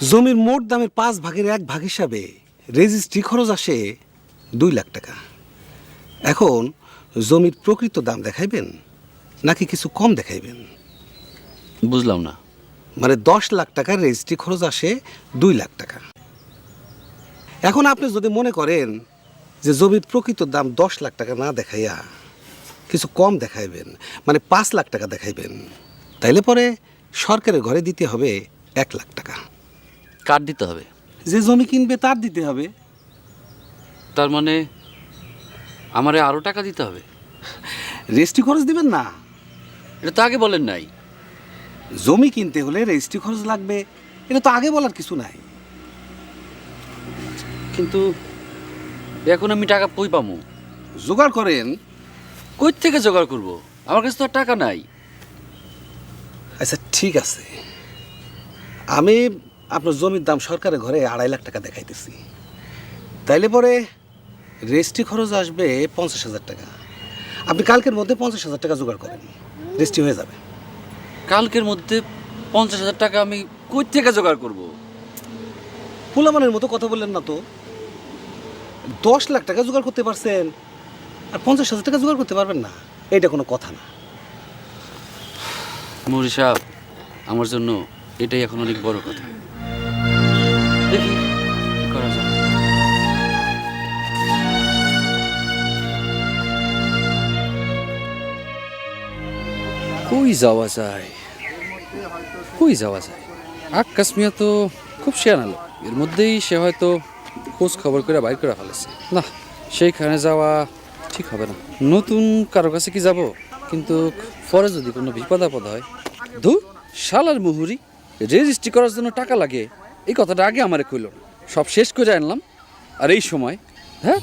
জমির মোট দামের পাঁচ ভাগের এক ভাগ হিসাবে রেজিস্ট্রি খরচ আসে দুই লাখ টাকা। এখন জমির প্রকৃত দাম দেখাইবেন নাকি কিছু কম দেখাইবেন? বুঝলাম না। মানে দশ লাখ টাকার রেজিস্ট্রি খরচ আসে দুই লাখ টাকা। এখন আপনি যদি মনে করেন যে জমির প্রকৃত দাম দশ লাখ টাকা না দেখাইয়া কিছু কম দেখাইবেন মানে পাঁচ লাখ টাকা দেখাইবেন তাইলে পরে সরকারের ঘরে দিতে হবে এক লাখ টাকা। কার্ড দিতে হবে। যে জমি কিনবে তার দিতে হবে। তার মানে আমারে আরও টাকা দিতে হবে। রেজিস্ট্রি খরচ দিবেন না। এটা তো আগে বলেন নাই। জমি কিনতে হলে রেজিস্ট্রি খরচ লাগবে। এটা তো আগে বলার কিছু নাই। কিন্তু এখন আমি টাকা কই পামু? জোগাড় করেন। কই থেকে জোগাড় করব? আমার কাছে তো আর টাকা নাই। আচ্ছা ঠিক আছে। আমি আপনার জমির দাম সরকারের ঘরে আড়াই লাখ টাকা দেখাইতেছি। তাইলে পরে রেজিস্ট্রি খরচ আসবে পঞ্চাশ হাজার টাকা। আপনি কালকের মধ্যে পঞ্চাশ হাজার টাকা জোগাড় করেন। রেজিস্ট্রি হয়ে যাবে। কালকের মধ্যে পঞ্চাশ হাজার টাকা আমি কই থেকে জোগাড় করব? ফুলামানের মতো কথা বললেন না তো। দশ লাখ টাকা জোগাড় করতে পারছেন আর পঞ্চাশ হাজার টাকা জোগাড় করতে পারবেন না। এটা কোনো কথা না। মৌরি সাহেব আমার জন্য এটাই এখন অনেক বড় কথা। কই যাওয়া যায়? কই যাওয়া যায়? আকাশ মিয়া তো খুব শেয়ানালো এর মধ্যেই সে হয়তো খোঁজ খবর করে বাইর করে ফেলেছে। না, সেইখানে যাওয়া ঠিক হবে না। নতুন কারও কাছে কি যাব? কিন্তু পরে যদি কোনো বিপদ আপদ হয় ধুর শালার মুহুরি, রেজিস্ট্রি করার জন্য টাকা লাগে, এই কথাটা আগে আমার কইল সব শেষ করে আনলাম। আর এই সময় হ্যাঁ?